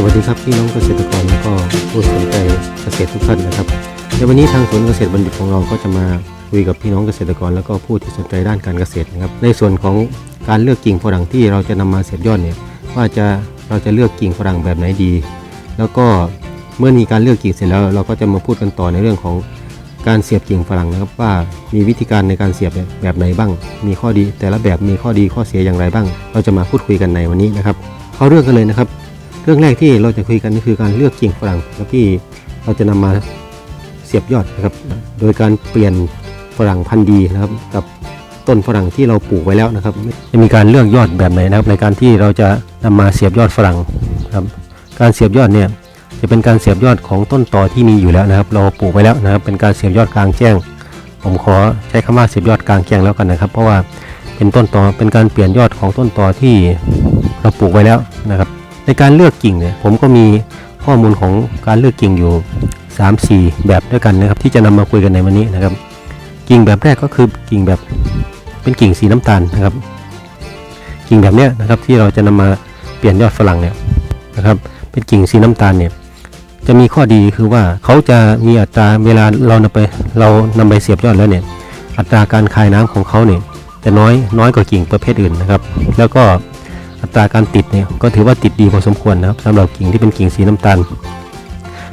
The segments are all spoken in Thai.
สวัสดีครับพี่น้องเกษตรกรและก็ผู้สนใจเกษตรทุกท่านนะครับในวันนี้ทางสวนเกษตรบัณฑิตของเราก็จะมาคุยกับพี่น้องเกษตรกร แล้วก็ผู้ที่สนใจด้านการเกษตรนะครับ ในส่วนของการเลือกกิ่งฝรั่งที่เราจะนำมาเสียบยอดเนี่ยว่าจะเราจะเลือกกิ่งฝรั่งแบบไหนดี แล้วก็เมื่อมีการเลือกกิ่งเสร็จแล้ว เราก็จะมาพูดกันต่อในเรื่องของการเสียบกิ่งฝรั่งนะครับว่ามีวิธีการในการเสียบแบบไหนบ้าง มีข้อดีแต่ละแบบมีข้อดีข้อเสียอย่างไรบ้าง เราจะมาพูดคุยกันในวันนี้นะครับเข้าเรื่องกันเลยนะครับ เรื่องแรกที่เราจะคุยกันก็คือการเลือกกิ่งฝรั่งแล้วที่เราจะนำมาเสียบยอดนะครับ โดยการเปลี่ยนฝรั่งพันธุ์ดีนะครับ กับต้นฝรั่งที่เราปลูกไว้แล้วนะครับ จะมีการเลือกยอดแบบไหนนะครับ ในการที่เราจะนำมาเสียบยอดฝรั่งครับ การเสียบยอดเนี่ยจะเป็นการเสียบยอดของต้นต่อที่มีอยู่แล้วนะครับ เราปลูกไว้แล้วนะครับ เป็นการเสียบยอดกลางแจ้ง ผมขอใช้คำว่าเสียบยอดกลางแจ้งแล้วกันนะครับ เพราะว่าเป็นต้นต่อเป็นการเปลี่ยนยอดของต้นต่อที่เราปลูกไว้แล้วนะครับ ในการเลือกกิ่งเนี่ยผมก็มีข้อมูลของการเลือกกิ่งอยู่ 3-4 แบบด้วยกันนะครับ ที่จะนำมาคุยกันในวันนี้นะครับ กิ่งแบบแรกก็คือกิ่งแบบเป็นกิ่งสีน้ำตาลนะครับ กิ่งแบบเนี้ยนะครับที่เราจะนำมาเปลี่ยนยอดฝรั่งเนี่ยนะครับ เป็นกิ่งสีน้ำตาลเนี่ยจะมีข้อดีคือว่าเขาจะมีอัตราเวลาเรานำไปเรานำไปเสียบยอดแล้วเนี่ยอัตราการคายน้ำของเขาเนี่ยจะน้อยน้อยกว่ากิ่งประเภทอื่นนะครับ แล้วก็ อัตราการติดเนี่ยก็ถือว่าติดดีพอสมควรนะครับสำหรับกิ่งที่เป็นกิ่งสีน้ำตาล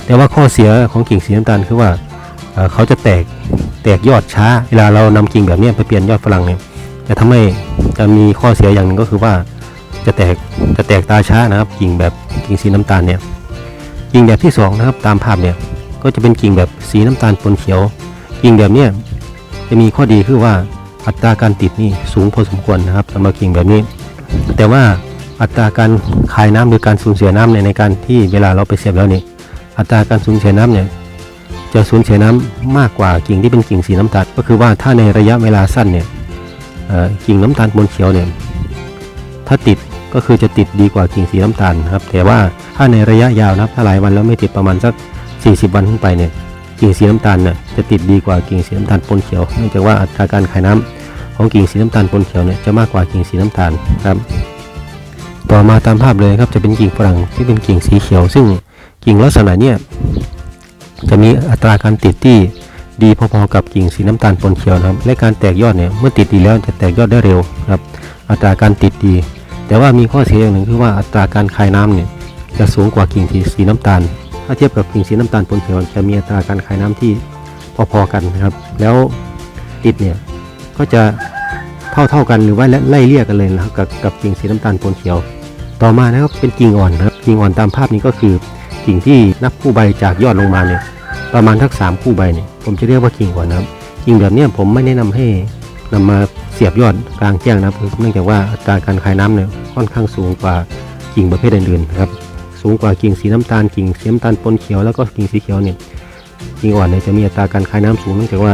แต่ว่าข้อเสียของกิ่งสีน้ำตาลคือว่าเขาจะแตกแตกยอดช้า เวลาเรานำกิ่งแบบนี้ไปเปลี่ยนยอดฝรั่งเนี่ยจะทำให้จะมีข้อเสียอย่างหนึงก็คือว่าจะแตกจะแตกตาช้านะครับ กิ่งแบบกิ่งสีน้ำตาลเนี่ยกิ่งแบบที่สองนะครับตามภาพเนี่ยก็จะเป็นกิ่งแบบสีน้ำตาลปนเขียว กิ่งแบบเนี้ยจะมีข้อดีคือว่าอัตราการติดนี่สูงพอสมควรนะครับสำหรับกิ่งแบบนี้ แต่ว่าอัตราการคายน้ำหรือการสูญเสียน้ำเนี่ยในการที่เวลาเราไปเสียบแล้วนี่อัตราการสูญเสียน้ำเนี่ยจะสูญเสียน้ำมากกว่ากิ่งที่เป็นกิ่งสีน้ำตาลก็คือว่าถ้าในระยะเวลาสั้นเนี่ยกิ่งน้ำตาลบนเขียวเนี่ยถ้าติดก็คือจะติดดีกว่ากิ่งสีน้ำตาลครับแต่ว่าถ้าในระยะยาวนะครับถ้าหลายวันแล้วไม่ติดประมาณสัก 40 วันขึ้นไปเนี่ยกิ่งสีน้ำตาลเนี่ยจะติดดีกว่ากิ่งสีน้ำตาลปนเขียวเนื่องจากว่าอัตราการคายน้ำ ของกิ่งสีน้ำตาลปนเขียวเนี่ยจะมากกว่ากิ่งสีน้ำตาลครับต่อมาตามภาพเลยครับจะเป็นกิ่งฝรั่งที่เป็นกิ่งสีเขียว ซึ่งกิ่งลักษณะเนี่ยจะมีอัตราการติดที่ดีพอๆกับกิ่งสีน้ำตาลปนเขียวนะครับและการแตกยอดเนี่ยเมื่อติดดีแล้วจะแตกยอดได้เร็วครับ อัตราการติดดี แต่ว่ามีข้อเสียอย่างหนึ่งคือว่าอัตราการคายน้ำเนี่ยจะสูงกว่ากิ่งสีน้ำตาล ถ้าเทียบกับกิ่งสีน้ำตาลปนเขียวจะมีอัตราการคายน้ำที่พอๆกันนะครับ แล้วติดเนี่ย ก็จะเท่าเท่ากันหรือว่าไล่เลี่ยกันเลยนะครับกับกับกิ่งสีน้ำตาลปนเขียว ต่อมานะครับเป็นกิ่งอ่อนนะครับกิ่งอ่อนตามภาพนี้ก็คือกิ่งที่นับคู่ใบจากยอดลงมาเนี่ยประมาณทักสามคู่ใบเนี่ยผมจะเรียกว่ากิ่งอ่อนนะครับกิ่งแบบนี้ผมไม่แนะนำให้นำมาเสียบยอดกลางแจ้งนะครับเนื่องจากว่าอัตราการคายน้ำเนี่ยค่อนข้างสูงกว่ากิ่งประเภทอื่นๆนะครับสูงกว่ากิ่งสีน้ำตาลกิ่งสีน้ำตาลปนเขียวแล้วก็กิ่งสีเขียวเนี่ยกิ่งอ่อนเนี่ยจะมีอัตราการคายน้ำสูงเนื่องจากว่า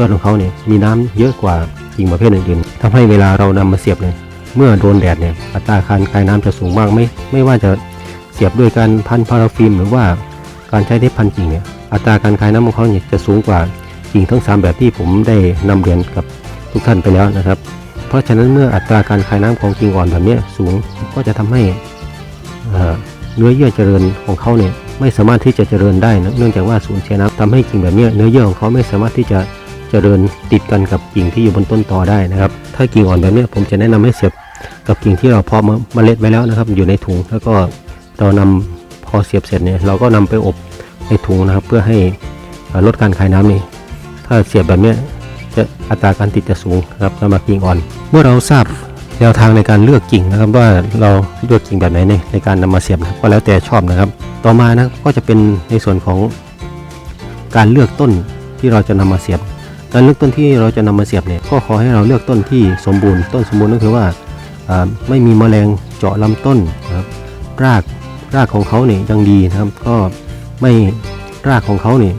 ยอดของเขาเนี่ยมีน้ำเยอะกว่ากิ่งประเภทอื่นๆทำให้เวลาเรานำมาเสียบเนี่ยเมื่อโดนแดดเนี่ยอัตราการคายน้ำจะสูงมากไม่ไม่ว่าจะเสียบด้วยการพันพาราฟิล์มหรือว่าการใช้เทปพันกิ่งเนี่ยอัตราการคายน้ำของเขาเนี่ยจะสูงกว่ากิ่งทั้งสามแบบที่ผมได้นำเรียนกับทุกท่านไปแล้วนะครับ เพราะฉะนั้นเมื่ออัตราการคายน้ำของกิ่งอ่อนแบบนี้สูงก็จะทำให้เนื้อเยื่อเจริญของเขาเนี่ยไม่สามารถที่จะเจริญได้นะเนื่องจากว่าสูญเสียน้ำทำให้กิ่งแบบนี้เนื้อเยื่อของเขาไม่สามารถที่จะ เจริญติดกันกับกิ่งที่อยู่บนต้นตอได้นะครับ ถ้ากิ่งอ่อนแบบนี้ผมจะแนะนำให้เสียบกับกิ่งที่เราเพาะเมล็ดไว้แล้วนะครับ อยู่ในถุงแล้วก็เรานำพอเสียบเสร็จเนี่ยเราก็นำไปอบในถุงนะครับ เพื่อให้ลดการคายน้ำนี่ถ้าเสียบแบบนี้จะอัตราการติดจะสูงครับสำหรับกิ่งอ่อน เมื่อเราทราบแนวทางในการเลือกกิ่งนะครับว่าเราเลือกกิ่งแบบไหนในในการนำมาเสียบนะครับก็แล้วแต่ชอบนะครับ ต่อมานะก็จะเป็นในส่วนของการเลือกต้นที่เราจะนำมาเสียบ การเลือกต้นที่เราจะนำมาเสียบเนี่ยก็ขอให้เราเลือกต้นที่สมบูรณ์ ต้นสมบูรณ์ก็คือว่าไม่มีแมลงเจาะลำต้นนะครับรากรากของเขาเนี่ยยังดีนะครับก็ไม่รากของเขาเนี่ย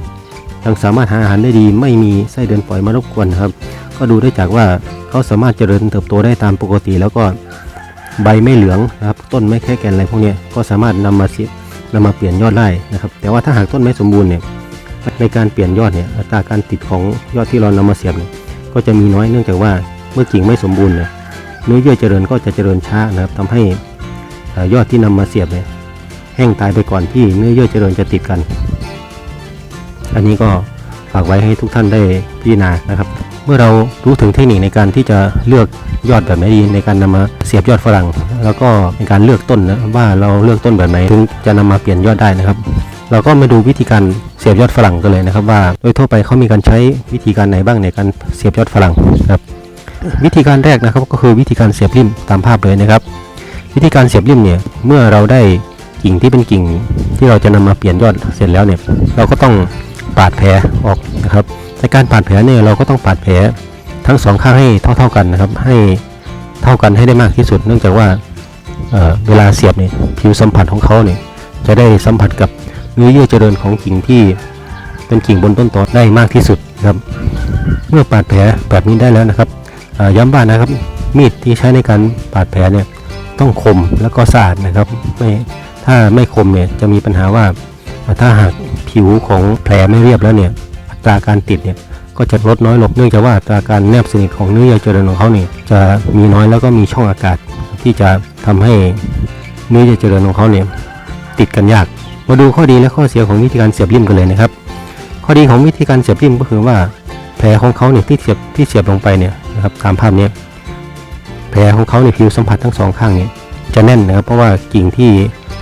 ยังสามารถหาอาหารได้ดี ไม่มีไส้เดือนปล่อยมารบกวนครับ ก็ดูได้จากว่าเขาสามารถเจริญเติบโตได้ตามปกติ แล้วก็ใบไม่เหลืองนะครับ ต้นไม่แค่แก่นอะไรพวกนี้ก็สามารถนำมาเสียบนำมาเปลี่ยนยอดได้นะครับ แต่ว่าถ้าหากต้นไม่สมบูรณ์เนี่ย ในการเปลี่ยนยอดเนี่ยอัตราการติดของยอดที่เรานำมาเสียบเนี่ยก็จะมีน้อยเนื่องจากว่าเมื่อกิ่งไม่สมบูรณ์เนี่ยเนื้อเยื่อเจริญก็จะเจริญช้านะครับทำให้ยอดที่นำมาเสียบเนี่ยแห้งตายไปก่อนที่เนื้อเยื่อเจริญจะติดกัน อันนี้ก็ฝากไว้ให้ทุกท่านได้พิจารณานะครับ เมื่อเรารู้ถึงเทคนิคในการที่จะเลือกยอดแบบไหนดีในการนำมาเสียบยอดฝรั่ง แล้วก็ในการเลือกต้นนะว่าเราเลือกต้นแบบไหนถึงจะนำมาเปลี่ยนยอดได้นะครับ เราก็มาดูวิธีการเสียบยอดฝรั่งกันเลยนะครับ ว่าโดยทั่วไปเขามีการใช้วิธีการไหนบ้างในการเสียบยอดฝรั่งครับวิธีการแรกนะครับก็คือวิธีการเสียบริมตามภาพเลยนะครับ วิธีการเสียบริมเนี่ยเมื่อเราได้กิ่งที่เป็นกิ่งที่เราจะนำมาเปลี่ยนยอดเสร็จแล้วเนี่ยเราก็ต้องปาดแผลออกนะครับในการปาดแผลเนี่ยเราก็ต้องปาดแผลทั้งสองข้างให้เท่าๆกันนะครับให้เท่ากันให้ได้มากที่สุด เนื่องจากว่าเเวลาเสียบเนี่ยผิวสัมผัสของเขาเนี่ยจะได้สัมผัสกับ เนื้อเยื่อเจริญของกิ่งที่เป็นกิ่งบนต้นตอได้มากที่สุดครับ เมื่อปาดแผลแบบนี้ได้แล้วนะครับย้ำว่านนะครับ มีดที่ใช้ในการปาดแผลเนี่ยต้องคมแล้วก็สะอาดนะครับไม่ถ้าไม่คมเนี่ยจะมีปัญหาว่าถ้าหากผิวของแผลไม่เรียบแล้วเนี่ยอัตราการติดเนี่ยก็จะลดน้อยลงเนื่องจากว่าอัตราการแนบสนิทของเนื้อเยื่อเจริญของเขาเนี่ยจะมีน้อยแล้วก็มีช่องอากาศที่จะทำให้เนื้อเยื่อเจริญของเขาเนี่ยติดกันยาก มาดูข้อดีและข้อเสียของวิธีการเสียบริมกันเลยนะครับ ข้อดีของวิธีการเสียบริมก็คือว่าแผลของเขาเนี่ยที่เสียบที่เสียบลงไปเนี่ยนะครับตามภาพเนี้ยแผลของเขาในยผิวสัมผัสทั้งสองข้างเนี่ยจะแน่นนะครับเพราะว่ากิ่งที่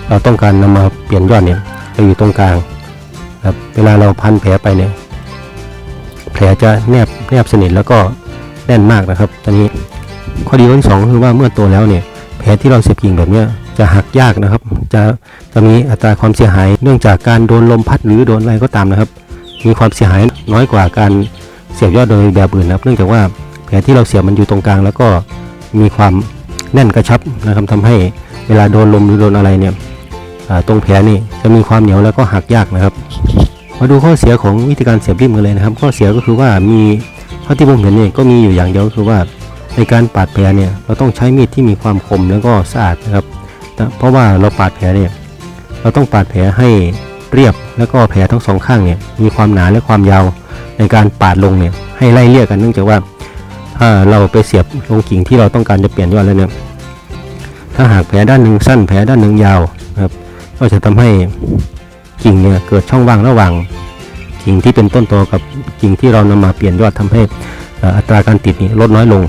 เราต้องการนำมาเปลี่ยนยอดเนี่ยจะอยู่ตรงกลางครับเวลาเราพันแผลไปเนี่ยแผลจะแนบแนบสนิทแล้วก็แน่นมากนะครับตอนนี้ข้อดีข้อที่สองก็คือว่าเมื่อโตแล้วเนี่ยแผลที่เราเสียบกิ่งแบบเนี้ย จะหักยากนะครับ จะจะมีอัตราความเสียหาย เนื่องจากการโดนลมพัดหรือโดนอะไรก็ตามนะครับ มีความเสียหายน้อยกว่าการเสียบยอดโดยแบบอื่นนะครับ เนื่องจากว่าแผลที่เราเสียบมันอยู่ตรงกลาง แล้วก็มีความแน่นกระชับนะครับทำให้เวลาโดนลมหรือโดนอะไรเนี่ยตรงแผลนี่จะมีความเหนียวแล้วก็หักยากนะครับ มาดูข้อเสียของวิธีการเสียบริมกันเลยนะครับ ข้อเสียก็คือว่ามีเท่าที่ผมเห็นเนี่ยก็มีอยู่อย่างเดียวคือว่าในการปาดแผลเนี่ยเราต้องใช้มีดที่มีความคมแล้วก็สะอาดนะครับ เพราะว่าเราปาดแผลเนี่ยเราต้องปาดแผลให้เรียบแล้วก็แผลทั้งสองข้างเนี่ยมีความหนาและความยาวในการปาดลงเนี่ยให้ไล่เลี่ยกันเนื่องจากว่าถ้าเราไปเสียบลงกิ่งที่เราต้องการจะเปลี่ยนยอดแล้วเนี่ยถ้าหากแผลด้านหนึ่งสั้นแผลด้านหนึ่งยาวครับก็จะทำให้กิ่งเนี่ยเกิดช่องว่างระหว่าง กิ่งที่เป็นต้นตอกับกิ่งที่เรานำมาเปลี่ยนยอดทำให้อัตราการติดนี่ลดน้อยลง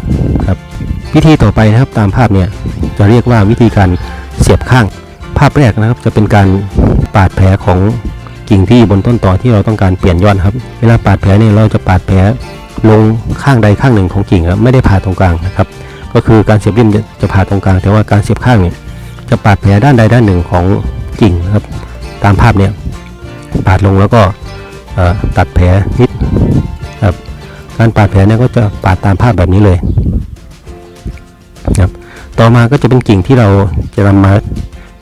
ครับวิธีต่อไปนะครับตามภาพเนี่ยจะเรียกว่าวิธีการ เสียบข้าง ภาพแรกนะครับจะเป็นการปาดแผลของกิ่งที่บนต้นต่อที่เราต้องการเปลี่ยนยอดครับ เวลาปาดแผลเนี่ยเราจะปาดแผลลงข้างใดข้างหนึ่งของกิ่งครับไม่ได้ผ่าตรงกลางนะครับ ก็คือการเสียบริมจะจะผ่าตรงกลาง แต่ว่าการเสียบข้างเนี่ยจะปาดแผลด้านใดด้านหนึ่งของกิ่งครับ ตามภาพเนี่ยปาดลงแล้วก็ตัดแผลนิดครับการปาดแผลเนี่ยก็จะปาดตามภาพแบบนี้เลยครับ ต่อมาก็จะเป็นกิ่งที่เราจะนำมา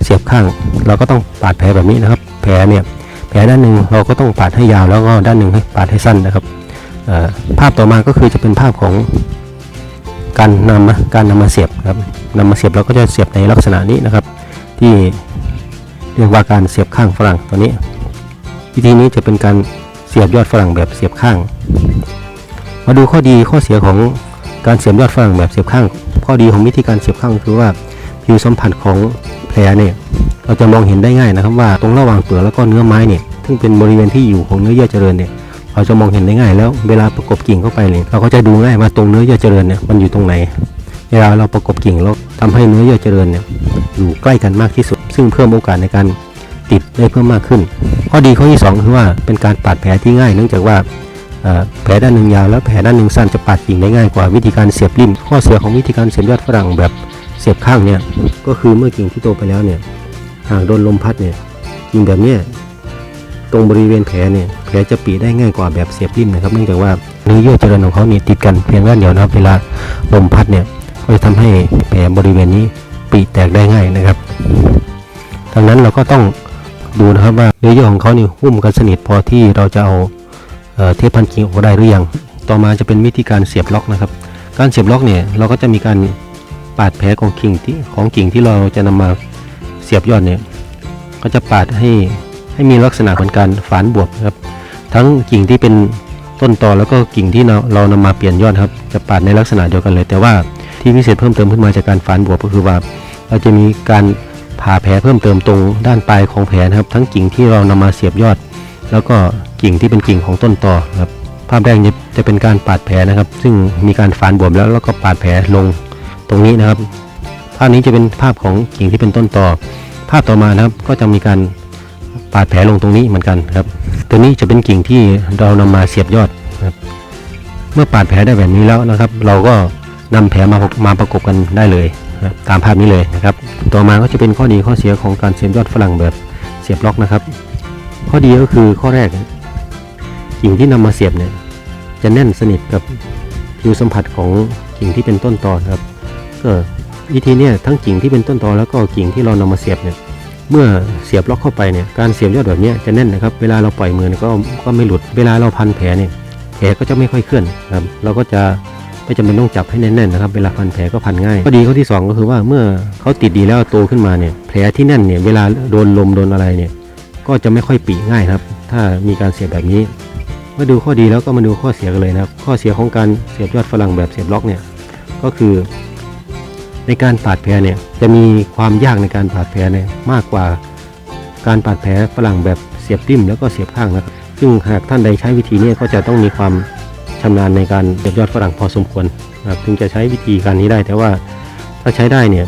เสียบข้าง เราก็ต้องปาดแผลแบบนี้นะครับ แผลเนี่ยแผลด้านหนึ่งเราก็ต้องปาดให้ยาวแล้วก็ด้านหนึ่งให้ปาดให้สั้นนะครับภาพต่อมาก็คือจะเป็นภาพของการนำการนำมาเสียบครับนำมาเสียบเราก็จะเสียบในลักษณะนี้นะครับ ที่เรียกว่าการเสียบข้างฝรั่งตัวนี้ วิธีนี้จะเป็นการเสียบยอดฝรั่งแบบเสียบข้าง มาดูข้อดีข้อเสียของการเสียบยอดฝรั่งแบบเสียบข้าง ข้อดีของวิธีการเสียบข้างคือว่าผิวสัมผัสของแผลเนี่ยเราจะมองเห็นได้ง่ายนะครับว่าตรงระหว่างเปลือกแล้วก็เนื้อไม้เนี่ยซึ่งเป็นบริเวณที่อยู่ของเนื้อเยื่อเจริญเนี่ยเราจะมองเห็นได้ง่าย แล้วเวลาประกบกิ่งเข้าไปเนี่ยเราก็จะดูง่ายว่าตรงเนื้อเยื่อเจริญเนี่ยมันอยู่ตรงไหนเวลาเราประกบกิ่งเราทำให้เนื้อเยื่อเจริญเนี่ยอยู่ใกล้กันมากที่สุด ซึ่งเพิ่มโอกาสในการติดได้เพิ่มมากขึ้น ข้อดีข้อที่สองคือว่าเป็นการปาดแผลที่ง่าย เนื่องจากว่า แผลด้านหนึ่งยาวแล้วแผลด้านหนึ่งสั้นจะปาดกิ่งได้ง่ายกว่าวิธีการเสียบริม ข้อเสียของวิธีการเสียบยอดฝรั่งแบบเสียบข้างเนี่ยก็คือเมื่อกิ่งที่โตไปแล้วเนี่ยหากโดนลมพัดเนี่ยกิ่งแบบเนี้ยตรงบริเวณแผลเนี่ยแผลจะปีได้ง่ายกว่าแบบเสียบริมนะครับเนื่องจากว่าเนื้อเยื่อเจริญของเขาเนี่ยติดกันเพียงด้านเดียวนะครับเวลาลมพัดเนี่ยก็จะทำให้แผลบริเวณนี้ปีแตกได้ง่ายนะครับดังนั้นเราก็ต้องดูนะครับว่าเนื้อเยื่อของเขานี่หุ้มกันสนิทพอที่เราจะเอา เทปพันกิ่งออกได้หรือยัง ต่อมาจะเป็นวิธีการเสียบล็อกนะครับ การเสียบล็อกเนี่ยเราก็จะมีการปาดแผลของกิ่งที่ของกิ่งที่เราจะนำมาเสียบยอดเนี่ยก็จะปาดให้ให้มีลักษณะเหมือนการฝานบวบครับ ทั้งกิ่งที่เป็นต้นตอแล้วก็กิ่งที่เราเรานำมาเปลี่ยนยอดครับ จะปาดในลักษณะเดียวกันเลย แต่ว่าที่พิเศษเพิ่มเติมขึ้นมาจากการฝานบวบก็คือว่า เราจะมีการผ่าแผลเพิ่มเติมตรงด้านปลายของแผลนะครับ ทั้งกิ่งที่เรานำมาเสียบยอด แล้วก็กิ่งที่เป็นกิ่งของต้นตอครับ ภาพแรกจะจะเป็นการปาดแผลนะครับ ซึ่งมีการฝานบวมแล้วแล้วก็ปาดแผลลงตรงนี้นะครับ ภาพนี้จะเป็นภาพของกิ่งที่เป็นต้นตอภาพต่อมานะครับก็จะมีการปาดแผลลงตรงนี้เหมือนกันครับ ตัวนี้จะเป็นกิ่งที่เรานำมาเสียบยอดครับ เมื่อปาดแผลได้แบบนี้แล้วนะครับ เราก็นำแผลมามาประกบกันได้เลยนะตามภาพนี้เลยนะครับ ต่อมาก็จะเป็นข้อดีข้อเสียของการเสียบยอดฝรั่งแบบเสียบล็อกนะครับ ข้อดีก็คือข้อแรกกิ่งที่นำมาเสียบเนี่ยจะแน่นสนิทกับผิวสัมผัสของกิ่งที่เป็นต้นตอนครับก็วิธีเนี่ยทั้งกิ่งที่เป็นต้นตอแล้วก็กิ่งที่เรานำมาเสียบเนี่ยเมื่อเสียบล็อกเข้าไปเนี่ยการเสียบยอดแบบนี้จะแน่นนะครับ เวลาเราปล่อยมือนก็ก็ไม่หลุดเวลาเราพันแผลเนี่ยแผลก็จะไม่ค่อยเคลื่อนครับเราก็จะไม่จำเป็นต้องจับให้แน่นๆนะครับ เวลาพันแผลก็พันง่ายข้อดีข้อที่สองก็คือว่าเมื่อเขาติดดีแล้วโตขึ้นมาเนี่ยแผลที่แน่นเนี่ยเวลาโดนลมโดนอะไรเนี่ย ก็จะไม่ค่อยปีง่ายครับ ถ้ามีการเสียบแบบนี้ มาดูข้อดีแล้วก็มาดูข้อเสียกันเลยนะครับ ข้อเสียของการเสียบยอดฝรั่งแบบเสียบล็อกเนี่ยก็คือ ในการปาดแผลเนี่ยจะมีความยากในการปาดแผลเนี่ยมากกว่าการปาดแผลฝรั่งแบบเสียบติ้มแล้วก็เสียบข้างนะครับซึ่งหากท่านใดใช้วิธีนี้ก็จะต้องมีความชำนาญในการเสียบยอดฝรั่งพอสมควรนะครับถึงจะใช้วิธีการนี้ได้แต่ว่าถ้าใช้ได้เนี่ย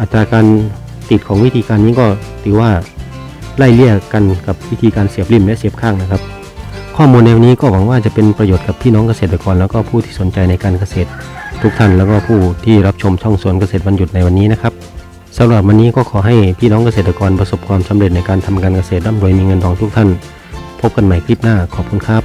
อัตราการติดของวิธีการนี้ก็ถือว่า ไล่เลี่ยกันกับวิธีการเสียบริมและเสียบข้างนะครับ ข้อมูลในวันนี้ก็หวังว่าจะเป็นประโยชน์กับพี่น้องเกษตรกร แล้วก็ผู้ที่สนใจในการเกษตร ทุกท่านแล้วก็ผู้ที่รับชมช่องสวนเกษตรวันหยุดในวันนี้นะครับสำหรับวันนี้ก็ขอให้พี่น้องเกษตรกรประสบความสำเร็จในการทำการเกษตรร่ำรวยมีเงินทองทุกท่าน พบกันใหม่คลิปหน้าขอบคุณครับ